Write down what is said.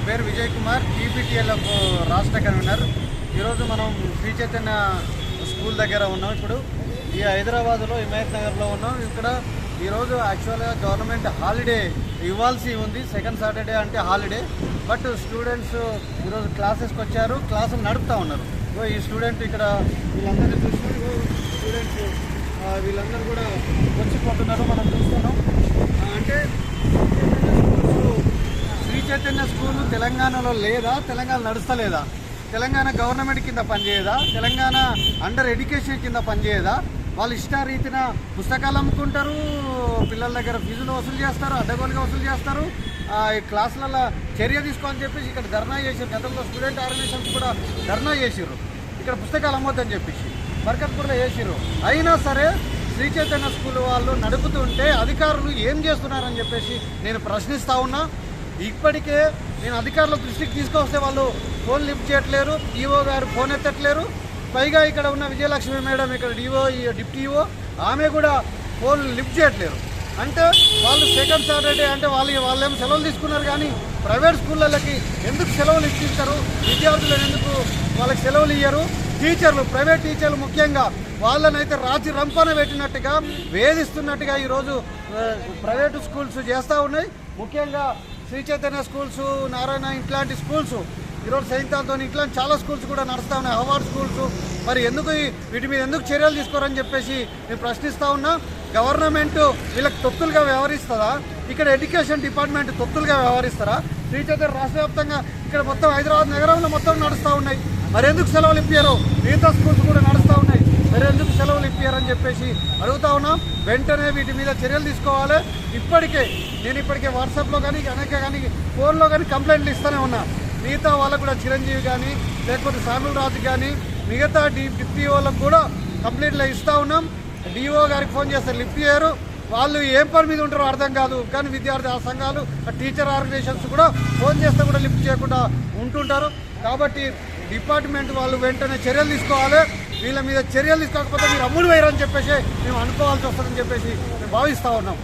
నా పేరు విజయ్ కుమార్ టీపీటీఎల్ఎఫ్ రాష్ట్ర కన్వీనర్. ఈరోజు మనం శ్రీ చైతన్య స్కూల్ దగ్గర ఉన్నాం ఇప్పుడు. ఈ హైదరాబాద్లో హిమాయత్ నగర్లో ఉన్నాం. ఇక్కడ ఈరోజు యాక్చువల్గా గవర్నమెంట్ హాలిడే ఇవ్వాల్సి ఉంది. సెకండ్ సాటర్డే అంటే హాలిడే బట్ స్టూడెంట్స్ ఈరోజు క్లాసెస్కి వచ్చారు. క్లాసులు నడుపుతూ ఉన్నారు. ఇగో ఈ స్టూడెంట్ ఇక్కడ వీళ్ళందరినీ చూసుకొని స్టూడెంట్స్ వీళ్ళందరూ కూడా వచ్చిపోతున్నారు. మనం చూస్తున్నాం. అంటే చైతన్య స్కూల్ తెలంగాణలో లేదా? తెలంగాణ నడుస్తలేదా? తెలంగాణ గవర్నమెంట్ కింద పనిచేయదా? తెలంగాణ అండర్ ఎడ్యుకేషన్ కింద పనిచేయదా? వాళ్ళు ఇష్టారీతిన పుస్తకాలు అమ్ముకుంటారు పిల్లల దగ్గర ఫీజులు వసూలు చేస్తారు అడ్డగోలుగా వసూలు చేస్తారు. ఈ క్లాసులలో చర్య తీసుకోని చెప్పేసి ఇక్కడ ధర్నా చేసారు గతంలో స్టూడెంట్ ఆర్గనైజేషన్స్ కూడా ధర్నా చేసిర్రు ఇక్కడ పుస్తకాలు అమ్మొద్దని చెప్పేసి బర్కత్పూర్లో వేసిర్రు అయినా సరే శ్రీ చైతన్య స్కూల్ వాళ్ళు నడుపుతుంటే అధికారులు ఏం చేస్తున్నారని చెప్పేసి నేను ప్రశ్నిస్తా ఉన్నా. ఇప్పటికే నేను అధికారుల దృష్టికి తీసుకొస్తే వాళ్ళు ఫోన్ లిఫ్ట్ చేయట్లేరు ఈఓ గారు ఫోన్ ఎత్తట్లేరు. పైగా ఇక్కడ ఉన్న విజయలక్ష్మి మేడం ఇక్కడ డిఓ డిప్టీ ఈఓ ఆమె కూడా ఫోన్ లిఫ్ట్ చేయట్లేరు. అంటే వాళ్ళు సెకండ్ సాటర్డే అంటే వాళ్ళు వాళ్ళేమో సెలవులు తీసుకున్నారు కానీ ప్రైవేట్ స్కూళ్ళకి ఎందుకు సెలవులు ఇచ్చిస్తారు విద్యార్థులను ఎందుకు వాళ్ళకి సెలవులు ఇయ్యరు? టీచర్లు ప్రైవేట్ టీచర్లు ముఖ్యంగా వాళ్ళనైతే రాజీ రంపన పెట్టినట్టుగా వేధిస్తున్నట్టుగా ఈరోజు ప్రైవేటు స్కూల్స్ చేస్తూ ఉన్నాయి. ముఖ్యంగా శ్రీ చైతన్య స్కూల్స్ నారాయణ ఇట్లాంటి స్కూల్స్ ఈరోజు సైంతాలతో ఇట్లాంటి చాలా స్కూల్స్ కూడా నడుస్తూ ఉన్నాయి. అవార్డ్ స్కూల్స్ మరి ఎందుకు వీటి మీద ఎందుకు చర్యలు తీసుకోరని చెప్పేసి నేను ప్రశ్నిస్తూ ఉన్నా. గవర్నమెంట్ వీళ్ళకి తొత్తులుగా వ్యవహరిస్తుందా ఇక్కడ ఎడ్యుకేషన్ డిపార్ట్మెంట్ తొత్తులుగా వ్యవహరిస్తారా? శ్రీ చైతన్య రాష్ట్ర వ్యాప్తంగా ఇక్కడ మొత్తం హైదరాబాద్ నగరంలో మొత్తం నడుస్తూ ఉన్నాయి. మరి ఎందుకు సెలవులు ఇప్పారు మిగతా స్కూల్స్ కూడా నడుస్తూ మరి ఎందుకు సెలవులు ఇప్పారని చెప్పేసి అడుగుతా ఉన్నాం. వెంటనే వీటి మీద చర్యలు తీసుకోవాలి. ఇప్పటికే నేను ఇప్పటికే వాట్సాప్లో కానీ అనేక కానీ ఫోన్లో కానీ కంప్లైంట్లు ఇస్తూనే ఉన్నా. మిగతా వాళ్ళకు కూడా చిరంజీవి కానీ లేకపోతే సామిల్ రాజు కానీ మిగతా డి డిప్టీ వాళ్ళకు కూడా కంప్లైంట్లు ఇస్తూ ఉన్నాం. డిఓ గారికి ఫోన్ చేస్తే లిఫ్ట్ చేయరు. వాళ్ళు ఏం పని మీద ఉంటారో అర్థం కాదు. కానీ విద్యార్థి ఆ సంఘాలు ఆ టీచర్ ఆర్గనైజేషన్స్ కూడా ఫోన్ చేస్తే కూడా లిఫ్ట్ చేయకుండా ఉంటుంటారు. కాబట్టి డిపార్ట్మెంట్ వాళ్ళు వెంటనే చర్యలు తీసుకోవాలి. వీళ్ళ మీద చర్యలు తీసుకోకపోతే మీరు అమ్ముడు వేయరని చెప్పేసి మేము అనుకోవాల్సి వస్తుందని చెప్పేసి మేము భావిస్తూ ఉన్నాం.